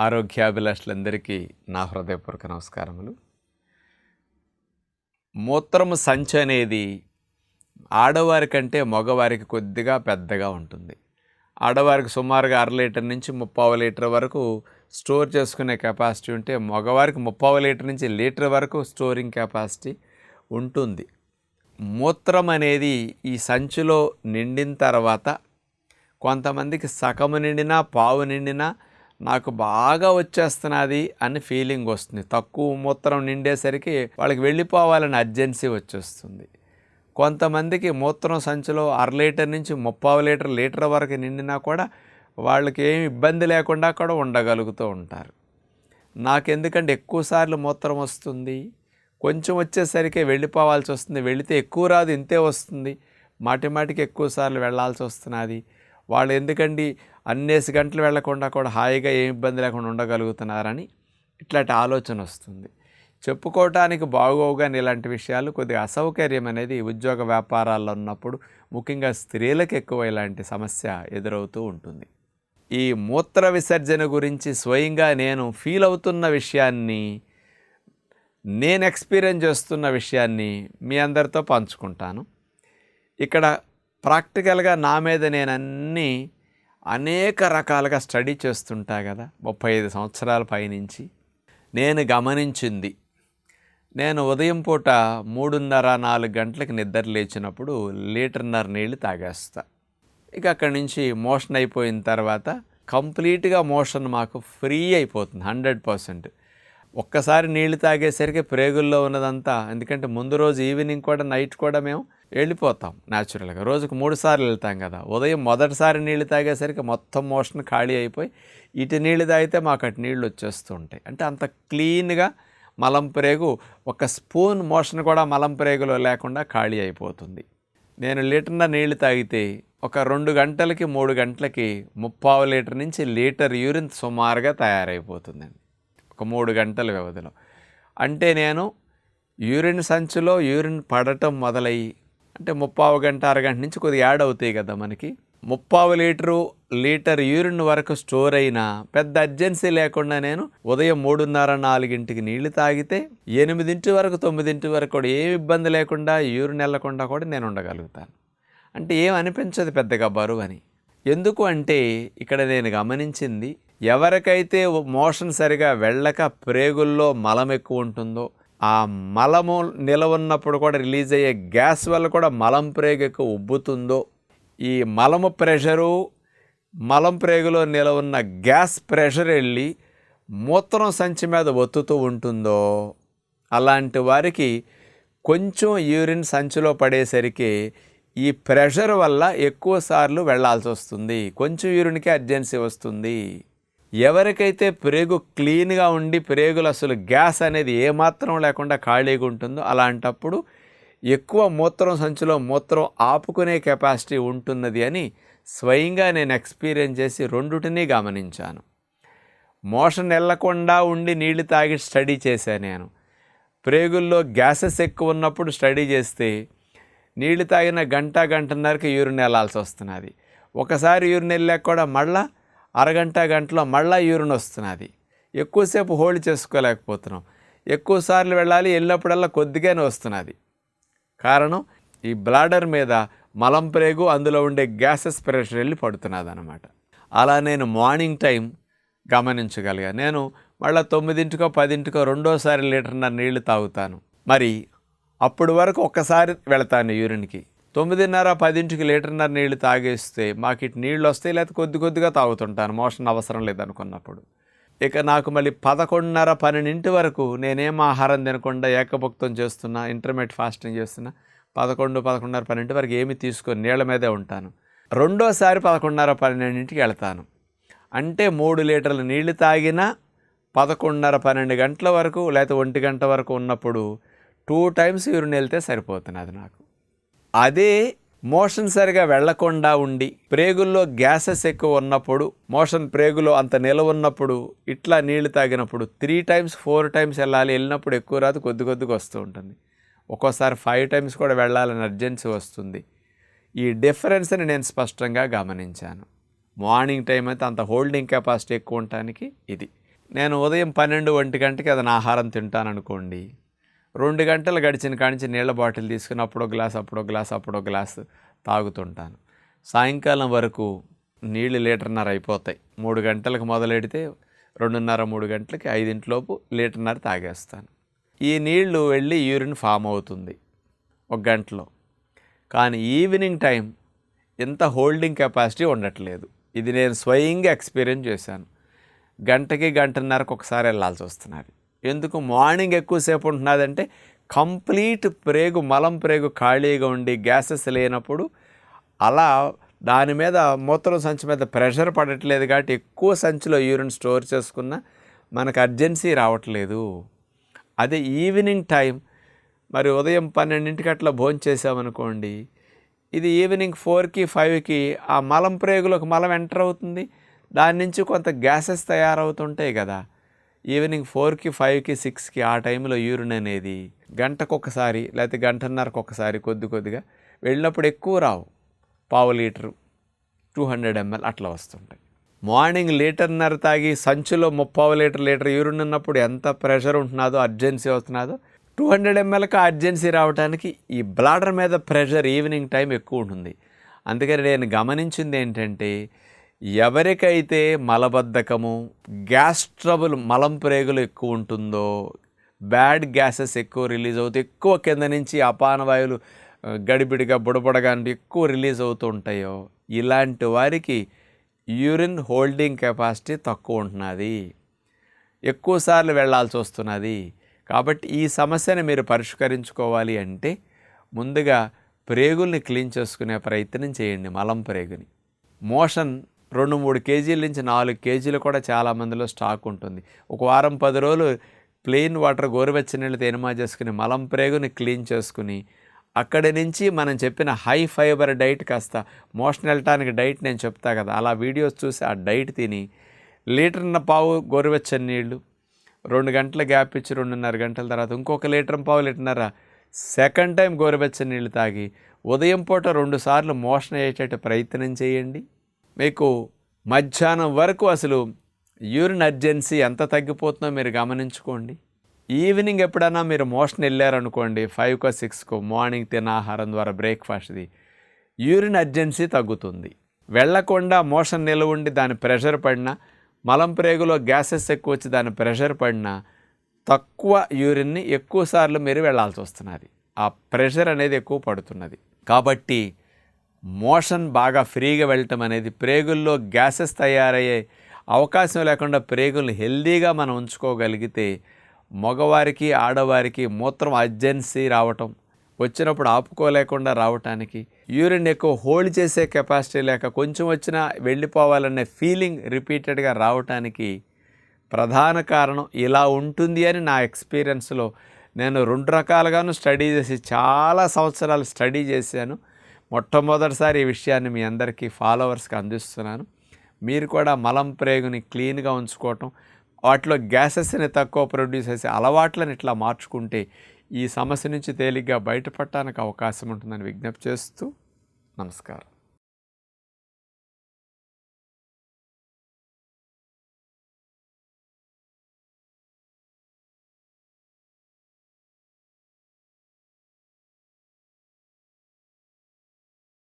ఆరోగ్యాభిలాషులందరికీ నా హృదయపూర్వక నమస్కారములు. మూత్రము సంచి అనేది ఆడవారి కంటే మగవారికి కొద్దిగా పెద్దగా ఉంటుంది. ఆడవారికి సుమారుగా అర లీటర్ నుంచి ముప్పావు లీటర్ వరకు స్టోర్ చేసుకునే కెపాసిటీ ఉంటే మగవారికి ముప్పావు లీటర్ నుంచి లీటర్ వరకు స్టోరింగ్ కెపాసిటీ ఉంటుంది. మూత్రం అనేది ఈ సంచిలో నిండిన తర్వాత కొంతమందికి సగము నిండినా పావు నిండినా నాకు బాగా వచ్చేస్తున్నది అని ఫీలింగ్ వస్తుంది. తక్కువ మూత్రం నిండేసరికి వాళ్ళకి వెళ్ళిపోవాలని అర్జెన్సీ వచ్చేస్తుంది. కొంతమందికి మూత్రం సంచిలో అర లీటర్ నుంచి ముప్పావు లీటర్ లీటర్ వరకు నిండినా కూడా వాళ్ళకి ఏమి ఇబ్బంది లేకుండా కూడా ఉండగలుగుతూ ఉంటారు. నాకెందుకంటే ఎక్కువసార్లు మూత్రం వస్తుంది. కొంచెం వచ్చేసరికి వెళ్ళిపోవాల్సి వస్తుంది. వెళితే ఎక్కువ రాదు ఇంతే వస్తుంది. మాటి మాటికి ఎక్కువసార్లు వెళ్ళాల్సి వస్తున్నది. వాళ్ళు ఎందుకండి అన్నేసి గంటలు వెళ్ళకుండా కూడా హాయిగా ఏం ఇబ్బంది లేకుండా ఉండగలుగుతున్నారని ఇట్లాంటి ఆలోచన వస్తుంది. చెప్పుకోవటానికి బాగోగాని ఇలాంటి విషయాలు కొద్దిగా అసౌకర్యం అనేది ఉద్యోగ వ్యాపారాల్లో ఉన్నప్పుడు ముఖ్యంగా స్త్రీలకు ఎక్కువ ఇలాంటి సమస్య ఎదురవుతూ ఉంటుంది. ఈ మూత్ర విసర్జన గురించి స్వయంగా నేను ఫీల్ అవుతున్న విషయాన్ని నేను ఎక్స్పీరియన్స్ చేస్తున్న విషయాన్ని మీ అందరితో పంచుకుంటాను. ఇక్కడ ప్రాక్టికల్గా నా మీద నేను అన్నీ అనేక రకాలుగా స్టడీ చేస్తుంటా కదా ముప్పై ఐదు సంవత్సరాల పైనుంచి. నేను గమనించింది. నేను ఉదయం పూట మూడున్నర నాలుగు గంటలకు నిద్ర లేచినప్పుడు లీటర్న్నర నీళ్ళు తాగేస్తా. ఇక అక్కడి నుంచి మోషన్ అయిపోయిన తర్వాత కంప్లీట్గా మోషన్ మాకు ఫ్రీ అయిపోతుంది హండ్రెడ్ పర్సెంట్. ఒక్కసారి నీళ్ళు తాగేసరికి ప్రేగుల్లో ఉన్నదంతా. ఎందుకంటే ముందు రోజు ఈవినింగ్ కూడా నైట్ కూడా మేము వెళ్ళిపోతాం న్యాచురల్గా. రోజుకు మూడు సార్లు వెళ్తాం కదా. ఉదయం మొదటిసారి నీళ్ళు తాగేసరికి మొత్తం మోషన్ ఖాళీ అయిపోయి ఇటు నీళ్ళు తాగితే మాకు అటు నీళ్ళు వచ్చేస్తూ ఉంటాయి అంటే అంత క్లీన్గా మలం ప్రేగు ఒక స్పూన్ మోషన్ కూడా మలం ప్రేగులో లేకుండా ఖాళీ అయిపోతుంది. నేను లీటర్న నీళ్ళు తాగితే ఒక రెండు గంటలకి మూడు గంటలకి ముప్పావు లీటర్ నుంచి లీటర్ యూరిన్ సుమారుగా తయారైపోతుందండి. ఒక మూడు గంటల వ్యవధిలో. అంటే నేను యూరిన్ సంచిలో యూరిన్ పడటం మొదలయ్యి అంటే ముప్పావు గంట అరగంట నుంచి కొద్దిగా యాడ్ అవుతాయి కదా మనకి. ముప్పావు లీటరు లీటర్ యూరిన్ వరకు స్టోర్ అయినా పెద్ద అర్జెన్సీ లేకుండా నేను ఉదయం మూడున్నర నాలుగింటికి నీళ్ళు తాగితే ఎనిమిదింటి వరకు తొమ్మిదింటి వరకు కూడా ఏమి ఇబ్బంది లేకుండా యూరిన్ వెళ్ళకుండా కూడా నేను ఉండగలుగుతాను. అంటే ఏం అనిపించదు పెద్దగా బరువు అని. ఎందుకు అంటే ఇక్కడ నేను గమనించింది ఎవరికైతే మోషన్ సరిగా వెళ్ళక ప్రేగుల్లో మలం ఎక్కువ ఉంటుందో ఆ మలము నిలవన్నప్పుడు కూడా రిలీజ్ అయ్యే గ్యాస్ వల్ల కూడా మలం ప్రేగు ఎక్కువ ఉబ్బుతుందో ఈ మలము ప్రెషరు మలం ప్రేగులో నిలవున్న గ్యాస్ ప్రెషర్ వెళ్ళి మూత్రం సంచి మీద ఒత్తుతూ ఉంటుందో అలాంటి వారికి కొంచెం యూరిన్ సంచిలో పడేసరికి ఈ ప్రెషర్ వల్ల ఎక్కువ సార్లు వెళ్ళాల్సి వస్తుంది కొంచెం యూరిన్కి అర్జెన్సీ వస్తుంది. ఎవరికైతే ప్రేగు క్లీన్గా ఉండి ప్రేగులు అసలు గ్యాస్ అనేది ఏమాత్రం లేకుండా ఖాళీగా ఉంటుందో అలాంటప్పుడు ఎక్కువ మూత్రం సంచిలో మూత్రం ఆపుకునే కెపాసిటీ ఉంటున్నది అని స్వయంగా నేను ఎక్స్పీరియన్స్ చేసి రెండుటిని గమనించాను. మోషన్ వెళ్ళకుండా ఉండి నీళ్ళు తాగి స్టడీ చేశాను నేను. ప్రేగుల్లో గ్యాసెస్ ఎక్కువ ఉన్నప్పుడు స్టడీ చేస్తే నీళ్ళు తాగిన గంట గంటన్నరకి యూరిన్ వెళ్ళాల్సి వస్తున్నది. ఒకసారి యూరిన్ వెళ్ళాక కూడా మళ్ళీ అరగంట గంటలో మళ్ళీ యూరిన్ వస్తున్నది. ఎక్కువసేపు హోల్డ్ చేసుకోలేకపోతున్నాం. ఎక్కువసార్లు వెళ్ళాలి వెళ్ళినప్పుడల్లా కొద్దిగానే వస్తున్నది. కారణం ఈ బ్లాడర్ మీద మలం ప్రేగు అందులో ఉండే గ్యాసెస్ ప్రెషర్ వెళ్ళి పడుతున్నది అనమాట అలా నేను మార్నింగ్ టైం గమనించగలిగా నేను మళ్ళీ తొమ్మిదింటికో పదింటికో రెండోసారి లీటర్న్నర నీళ్ళు తాగుతాను. మరి అప్పుడు వరకు ఒక్కసారి వెళతాను యూరిన్కి. తొమ్మిదిన్నర పదింటికి లీటర్న్నర నీళ్ళు తాగేస్తే మాకు ఇటు నీళ్ళు వస్తాయి లేకపోతే కొద్ది కొద్దిగా తాగుతుంటాను. మోషన్ అవసరం లేదనుకున్నప్పుడు. ఇక నాకు మళ్ళీ పదకొండున్నర పన్నెండింటి వరకు నేనేం ఆహారం తినకుండా ఏకభుక్తం చేస్తున్నా ఇంటర్మీడియట్ ఫాస్టింగ్ చేస్తున్నా పదకొండు పదకొండున్నర పన్నెండు వరకు ఏమి తీసుకొని నీళ్ళ మీదే ఉంటాను. రెండోసారి పదకొండున్నర పన్నెండింటికి వెళ్తాను. అంటే మూడు లీటర్ల నీళ్ళు తాగినా పదకొండున్నర పన్నెండు గంటల వరకు లేకపోతే ఒంటి గంట వరకు ఉన్నప్పుడు టూ టైమ్స్ యూరిన్ వెళ్తే సరిపోతున్నది నాకు. అదే మోషన్ సరిగా వెళ్ళకుండా ఉండి ప్రేగుల్లో గ్యాసెస్ ఎక్కువ ఉన్నప్పుడు మోషన్ ప్రేగులో అంత నిలవ ఉన్నప్పుడు ఇట్లా నీళ్ళు తాగినప్పుడు త్రీ టైమ్స్ ఫోర్ టైమ్స్ వెళ్ళాలి వెళ్ళినప్పుడు ఎక్కువ రాదు కొద్ది కొద్దిగా వస్తూ ఉంటుంది. ఒక్కోసారి ఫైవ్ టైమ్స్ కూడా వెళ్ళాలని అర్జెన్సీ వస్తుంది. ఈ డిఫరెన్స్ని నేను స్పష్టంగా గమనించాను. మార్నింగ్ టైం అయితే అంత హోల్డింగ్ కెపాసిటీ ఎక్కువ ఉండటానికి ఇది. నేను ఉదయం పన్నెండు ఒంటి గంటకి అదన ఆహారం తింటాను అనుకోండి రెండు గంటలు గడిచిన కాడించి నీళ్ళ బాటిల్ తీసుకుని అప్పుడో గ్లాస్ అప్పుడో గ్లాస్ అప్పుడో గ్లాస్ తాగుతుంటాను. సాయంకాలం వరకు నీళ్ళు లీటర్న్నర అయిపోతాయి. మూడు గంటలకు మొదలెడితే రెండున్నర మూడు గంటలకి ఐదింటిలోపు లీటర్న్నర తాగేస్తాను. ఈ నీళ్ళు వెళ్ళి యూరిన్ ఫామ్ అవుతుంది ఒక గంటలో. కానీ ఈవినింగ్ టైం ఇంత హోల్డింగ్ కెపాసిటీ ఉండట్లేదు. ఇది నేను స్వయంగా ఎక్స్పీరియన్స్ చేశాను. గంటకి గంటన్నరకు ఒకసారి వెళ్ళాల్సి వస్తున్నది. ఎందుకు మార్నింగ్ ఎక్కువసేపు ఉంటున్నదంటే కంప్లీట్ ప్రేగు మలం ప్రేగు ఖాళీగా ఉండి గ్యాసెస్ లేనప్పుడు అలా దాని మీద మూత్రం సంచి మీద ప్రెషర్ పడట్లేదు కాబట్టి ఎక్కువ సంచిలో యూరిన్ స్టోర్ చేసుకున్న మనకు అర్జెన్సీ రావట్లేదు. అదే ఈవినింగ్ టైం మరి ఉదయం పన్నెండింటికి అట్లా భోజనం చేసామనుకోండి ఇది ఈవినింగ్ ఫోర్కి ఫైవ్కి ఆ మలం ప్రేగులకు మలం ఎంటర్ అవుతుంది దాని నుంచి కొంత గ్యాసెస్ తయారవుతుంటాయి కదా. ఈవినింగ్ ఫోర్కి ఫైవ్కి సిక్స్కి ఆ టైంలో యూరిన్ అనేది గంటకొకసారి లేకపోతే గంటన్నరకు ఒకసారి కొద్ది కొద్దిగా వెళ్ళినప్పుడు ఎక్కువ రావు. పావు లీటరు టూ హండ్రెడ్ ఎంఎల్ అట్లా వస్తుంటాయి. మార్నింగ్ లీటర్న్నర తాగి సంచిలో ముప్పావు లీటర్ లీటర్ యూరిన్ ఉన్నప్పుడు ఎంత ప్రెషర్ ఉంటున్నదో అర్జెన్సీ వస్తున్నదో టూ హండ్రెడ్ ఎంఎల్కి అర్జెన్సీ రావడానికి ఈ బ్లాడర్ మీద ప్రెషర్ ఈవినింగ్ టైం ఎక్కువ ఉంటుంది. అందుకని నేను గమనించింది ఏంటంటే ఎవరికైతే మలబద్ధకము గ్యాస్ ట్రబుల్ మలం ప్రేగులు ఎక్కువ ఉంటుందో బ్యాడ్ గ్యాసెస్ ఎక్కువ రిలీజ్ అవుతాయి ఎక్కువ కింద నుంచి అపానవాయువులు గడిబిడిగా బుడబడగా అంటే ఎక్కువ రిలీజ్ అవుతూ ఉంటాయో ఇలాంటి వారికి యూరిన్ హోల్డింగ్ కెపాసిటీ తక్కువ ఉంటున్నది. ఎక్కువసార్లు వెళ్ళాల్సి వస్తున్నది. కాబట్టి ఈ సమస్యను మీరు పరిష్కరించుకోవాలి అంటే ముందుగా ప్రేగుల్ని క్లీన్ చేసుకునే ప్రయత్నం చేయండి మలం ప్రేగుని. మోషన్ రెండు మూడు కేజీల నుంచి నాలుగు కేజీలు కూడా చాలా మందిలో స్టాక్ ఉంటుంది. ఒక వారం పది రోజులు ప్లెయిన్ వాటర్ గోరువెచ్చ నీళ్ళు తేనమా చేసుకుని మలం ప్రేగుని క్లీన్ చేసుకుని అక్కడి నుంచి మనం చెప్పిన హై ఫైబర్ డైట్ కాస్త మోషన్ వెళ్ళటానికి డైట్ నేను చెప్తా కదా అలా వీడియోస్ చూసి ఆ డైట్ తిని లీటర్న పావు గోరువెచ్చని నీళ్ళు రెండు గంటల గ్యాప్ ఇచ్చి రెండున్నర గంటల తర్వాత ఇంకొక లీటర్ పావు లీటర్న్నర సెకండ్ టైం గోరువెచ్చని నీళ్ళు తాగి ఉదయం పూట రెండు సార్లు మోషన్ అయ్యేటట్టు ప్రయత్నం చేయండి. మీకు మధ్యాహ్నం వరకు అసలు యూరిన్ అర్జెన్సీ ఎంత తగ్గిపోతుందో మీరు గమనించుకోండి. ఈవినింగ్ ఎప్పుడైనా మీరు మోషన్ వెళ్ళారనుకోండి ఫైవ్కో సిక్స్కో మార్నింగ్ తిన్న ఆహారం ద్వారా బ్రేక్ఫాస్ట్ది యూరిన్ అర్జెన్సీ తగ్గుతుంది. వెళ్ళకుండా మోషన్ నిలవ ఉండి దాని ప్రెషర్ పడినా మలం ప్రేగులో గ్యాసెస్ ఎక్కువ వచ్చి దాని ప్రెషర్ పడినా తక్కువ యూరిన్ని ఎక్కువసార్లు మీరు వెళ్ళాల్సి వస్తున్నది. ఆ ప్రెషర్ అనేది ఎక్కువ పడుతున్నది. కాబట్టి మోషన్ బాగా ఫ్రీగా వెళ్ళటం అనేది ప్రేగుల్లో గ్యాసెస్ తయారయ్యే అవకాశం లేకుండా ప్రేగుల్ని హెల్దీగా మనం ఉంచుకోగలిగితే మగవారికి ఆడవారికి మూత్రం అర్జెన్సీ రావటం వచ్చినప్పుడు ఆపుకోలేకుండా రావటానికి యూరిన్ ఎక్కువ హోల్డ్ చేసే కెపాసిటీ లేక కొంచెం వచ్చినా వెళ్ళిపోవాలనే ఫీలింగ్ రిపీటెడ్గా రావటానికి ప్రధాన కారణం ఇలా ఉంటుంది అని నా ఎక్స్పీరియన్స్లో నేను రెండు రకాలుగాను స్టడీ చేసి చాలా సంవత్సరాలు స్టడీ చేశాను. మొట్టమొదటిసారి ఈ విషయాన్ని మీ అందరికీ ఫాలోవర్స్కి అందిస్తున్నాను. మీరు కూడా మలం ప్రేగుని క్లీన్గా ఉంచుకోవటం వాటిలో గ్యాసెస్ని తక్కువ ప్రొడ్యూస్ చేసే అలవాట్లను ఇట్లా మార్చుకుంటే ఈ సమస్య నుంచి తేలిగ్గా బయటపడటానికి అవకాశం ఉంటుందని విజ్ఞప్తి చేస్తూ నమస్కారం.